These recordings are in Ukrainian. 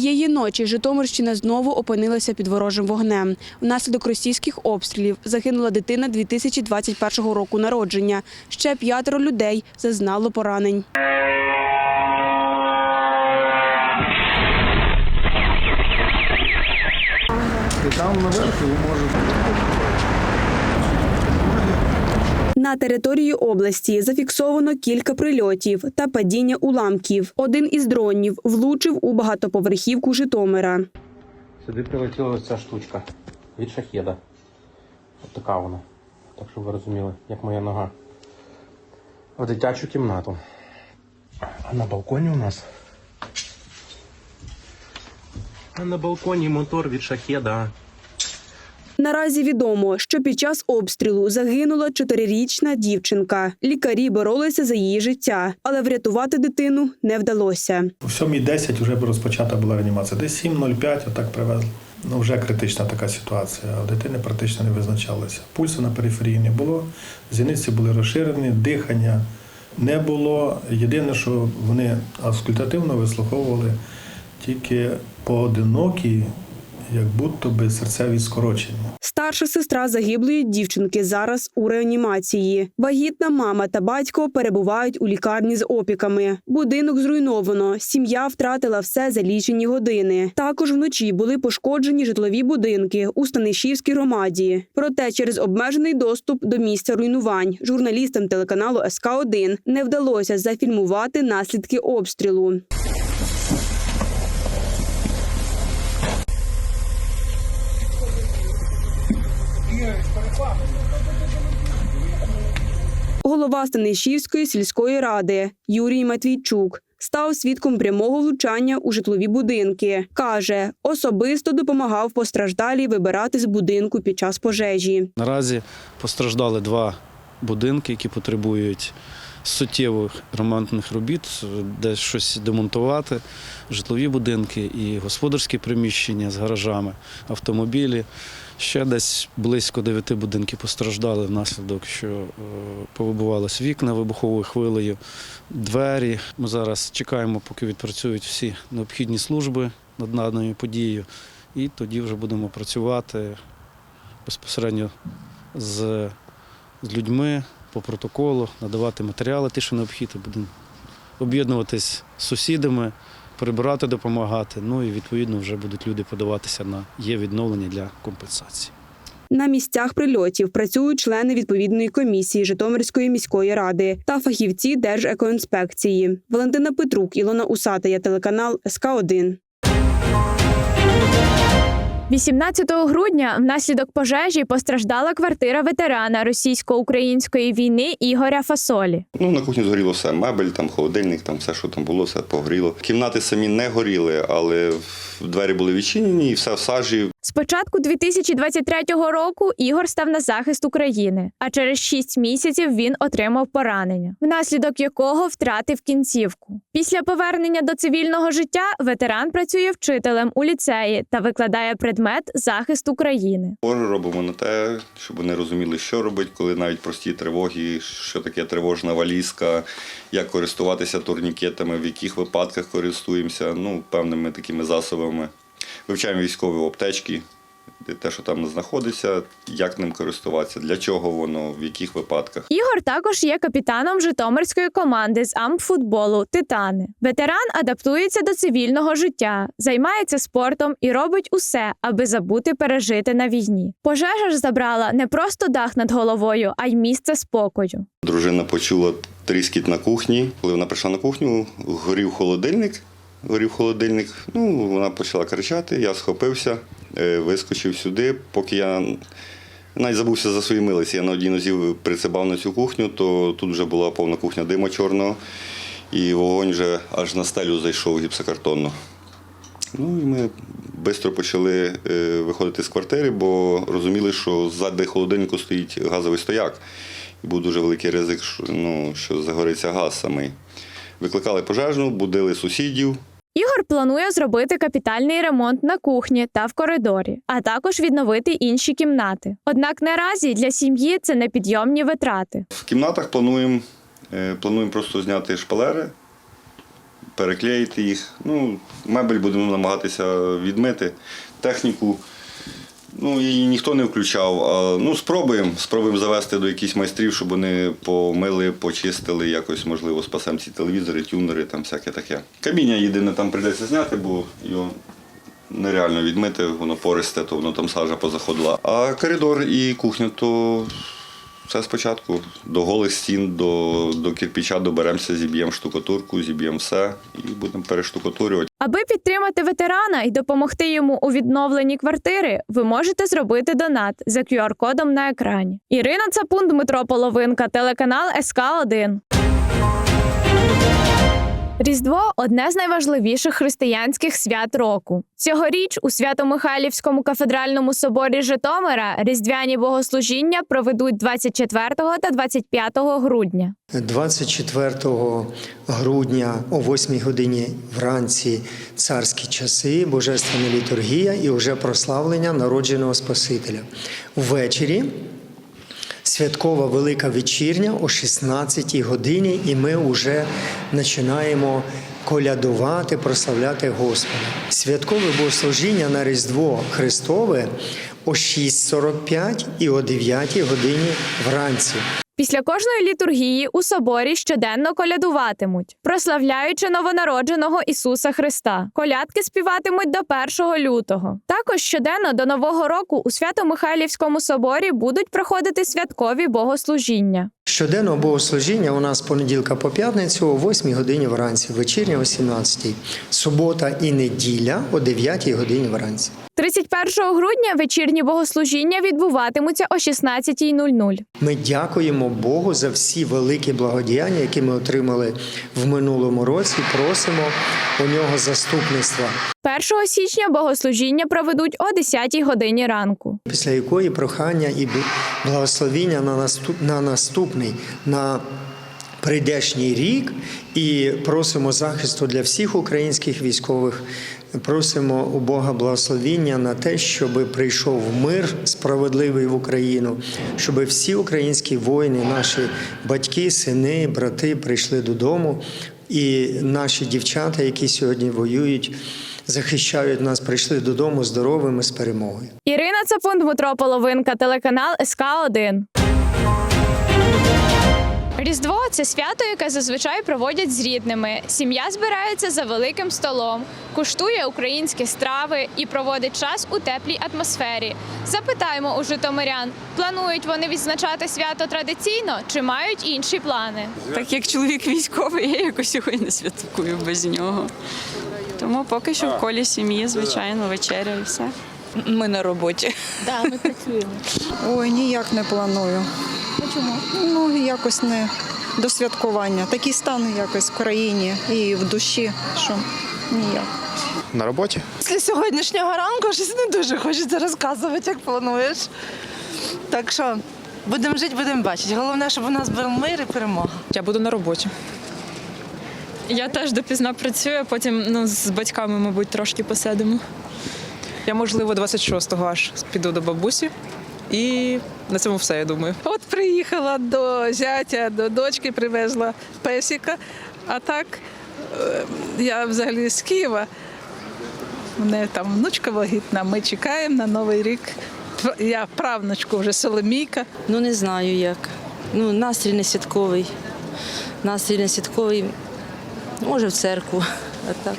Цієї ночі Житомирщина знову опинилася під ворожим вогнем. Внаслідок російських обстрілів загинула дитина 2021 року народження. Ще п'ятеро людей зазнало поранень. Ти там наверху може На території області зафіксовано кілька прильотів та падіння уламків. Один із дронів влучив у багатоповерхівку Житомира. Сюди прилетіла ця штучка від шахеда. От така вона. Так щоб ви розуміли, як моя нога. В дитячу кімнату. А на балконі у нас. А на балконі мотор від шахеда. Наразі відомо, що під час обстрілу загинула чотирирічна дівчинка. Лікарі боролися за її життя, але врятувати дитину не вдалося. У 7.10 вже розпочата була реанімація. Десь 7.05 отак привезли. Ну, вже критична така ситуація. Дитини практично не визначалося. Пульсу на периферії не було, зіниці були розширені, дихання не було. Єдине, що вони аскультативно вислуховували тільки поодинокі, як будто би серцеві скорочення. Старша сестра загиблої дівчинки зараз у реанімації. Вагітна мама та батько перебувають у лікарні з опіками. Будинок зруйновано. Сім'я втратила все за лічені години. Також вночі були пошкоджені житлові будинки у Станишівській громаді. Проте через обмежений доступ до місця руйнувань журналістам телеканалу СК 1 не вдалося зафільмувати наслідки обстрілу. Голова Станишівської сільської ради Юрій Матвійчук став свідком прямого влучання у житлові будинки. Каже, особисто допомагав постраждалій вибирати з будинку під час пожежі. Наразі постраждали два будинки, які потребують суттєвих ремонтних робіт, де щось демонтувати, житлові будинки і господарські приміщення з гаражами, автомобілі. Ще десь близько дев'яти будинків постраждали внаслідок, що е, повибивалися вікна вибуховою хвилею, двері. Ми зараз чекаємо, поки відпрацюють всі необхідні служби над даною подією, і тоді вже будемо працювати безпосередньо з, з людьми по протоколу, надавати матеріали, ті, що необхідні, будемо об'єднуватись з сусідами, прибирати, допомагати. Ну і відповідно вже будуть люди подаватися на є відновлення для компенсації. На місцях прильотів працюють члени відповідної комісії Житомирської міської ради та фахівці Держекоінспекції. Валентина Петрук, Ілона Усатая, телеканал СК 1 18 грудня внаслідок пожежі постраждала квартира ветерана російсько-української війни Ігоря Фасолі. Ну, на кухні згоріло все. Мебель, там, холодильник, там все, що там було, все погоріло. Кімнати самі не горіли, але двері були відчинені і все в сажі. З початку 2023 року Ігор став на захист України, а через 6 місяців він отримав поранення, внаслідок якого втратив кінцівку. Після повернення до цивільного життя ветеран працює вчителем у ліцеї та викладає предмет захист України. Опори робимо на те, щоб вони розуміли, що робить, коли навіть прості тривоги, що таке тривожна валізка, як користуватися турнікетами, в яких випадках користуємося, ну, певними такими засобами. Вивчаємо військові аптечки, те, що там знаходиться, як ним користуватися, для чого воно, в яких випадках. Ігор також є капітаном Житомирської команди з ампфутболу Титани. Ветеран адаптується до цивільного життя, займається спортом і робить усе, аби забути пережити на війні. Пожежа ж забрала не просто дах над головою, а й місце спокою. Дружина почула тріскіт на кухні. Коли вона прийшла на кухню, горів холодильник. Горів холодильник. Ну, вона почала кричати, я схопився, е, вискочив сюди. Поки я навіть забувся за свої милиці, я на одній нозі прицебав на цю кухню, то тут вже була повна кухня дима чорного, і вогонь вже аж на стелю зайшов гіпсокартонно. Ну і ми швидко почали е, виходити з квартири, бо розуміли, що ззади холодильнику стоїть газовий стояк. І був дуже великий ризик, що, ну, що загориться газ самий. Викликали пожежну, будили сусідів. Ігор планує зробити капітальний ремонт на кухні та в коридорі, а також відновити інші кімнати. Однак наразі для сім'ї це непідйомні витрати. В кімнатах плануємо, е, плануємо просто зняти шпалери, переклеїти їх. Ну, мебель будемо намагатися відмити, техніку. Ну, її ніхто не включав. Ну, спробуємо. Спробуємо завести до якихось майстрів, щоб вони помили, почистили, якось, можливо, спасемо ці телевізори, тюнери, там всяке таке. Каміння єдине там прийдеться зняти, бо його нереально відмити, воно пористе, то воно там сажа позаходила. А коридор і кухня, то все спочатку. До голих стін, до, до кирпича доберемося, зіб'ємо штукатурку, зіб'ємо все і будемо перештукатурювати. Аби підтримати ветерана і допомогти йому у відновленні квартири, ви можете зробити донат за QR-кодом на екрані. Ірина Цапун, Дмитро Половинка, телеканал СК 1 Різдво одне з найважливіших християнських свят року. Цьогоріч у Свято-Михайлівському кафедральному соборі Житомира різдвяні богослужіння проведуть 24 та 25 грудня. 24 грудня о 8 годині вранці царські часи, божественна літургія і вже прославлення народженого Спасителя. Ввечері святкова велика вечірня о 16 годині, і ми вже починаємо колядувати, прославляти Господа. Святкове богослужіння на Різдво Христове о 6.45 і о 9 годині вранці. Після кожної літургії у соборі щоденно колядуватимуть, прославляючи новонародженого Ісуса Христа. Колядки співатимуть до 1 лютого. Також щоденно до Нового року у Свято-Михайлівському соборі будуть проходити святкові богослужіння. Щоденно богослужіння у нас понеділка по п'ятницю о 8 годині вранці, вечірня о 17. Субота і неділя о 9 годині вранці. 31 грудня вечірні богослужіння відбуватимуться о 16.00. Ми дякуємо Богу за всі великі благодіяння, які ми отримали в минулому році. Просимо у нього заступництва, 1 січня богослужіння проведуть о 10 годині ранку. після якої прохання і благословіння на наступ на наступний на прийдешній рік, і просимо захисту для всіх українських військових. Просимо у Бога благословіння на те, щоб прийшов мир справедливий в Україну, щоб всі українські воїни, наші батьки, сини, брати прийшли додому, і наші дівчата, які сьогодні воюють, захищають нас, прийшли додому здоровими з перемогою. Ірина Цапун, Дмитро Половинка, телеканал СК 1 Різдво це свято, яке зазвичай проводять з рідними. Сім'я збирається за великим столом, куштує українські страви і проводить час у теплій атмосфері. Запитаємо у житомирян, планують вони відзначати свято традиційно чи мають інші плани. Так як чоловік військовий, я якось його і не святкую без нього. Тому поки що в колі сім'ї, звичайно, вечеря і все. Ми на роботі. Да, ми працюємо. Ой, ніяк не планую. Чому? Ну, якось не до святкування. Такий стан якось в країні і в душі, що ніяк. На роботі? Після сьогоднішнього ранку щось не дуже хочеться розказувати, як плануєш. Так що будемо жити, будемо бачити. Головне, щоб у нас був мир і перемога. Я буду на роботі. Я теж допізна працюю, а потім ну, з батьками, мабуть, трошки посидимо. Я, можливо, 26-го аж піду до бабусі. І на цьому все, я думаю. От приїхала до зятя, до дочки привезла песика. А так е, я взагалі з Києва. У мене там внучка вагітна, ми чекаємо на Новий рік. Я правнучку вже Соломійка. Ну не знаю як. Ну, настрій не святковий. Настрій не святковий. Може в церкву, а так.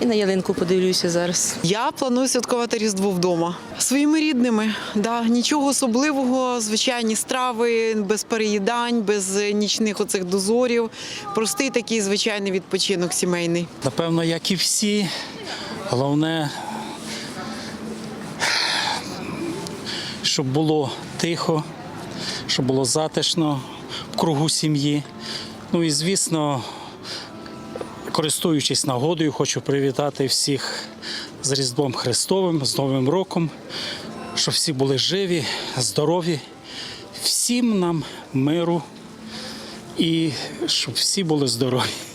І на ялинку подивлюся зараз. Я планую святкувати Різдво вдома. Своїми рідними. Да, нічого особливого, звичайні страви, без переїдань, без нічних оцих дозорів. Простий такий звичайний відпочинок сімейний. Напевно, як і всі. Головне, щоб було тихо, щоб було затишно в кругу сім'ї. Ну і звісно, користуючись нагодою, хочу привітати всіх з Різдвом Христовим, з Новим роком, щоб всі були живі, здорові, всім нам миру і щоб всі були здорові.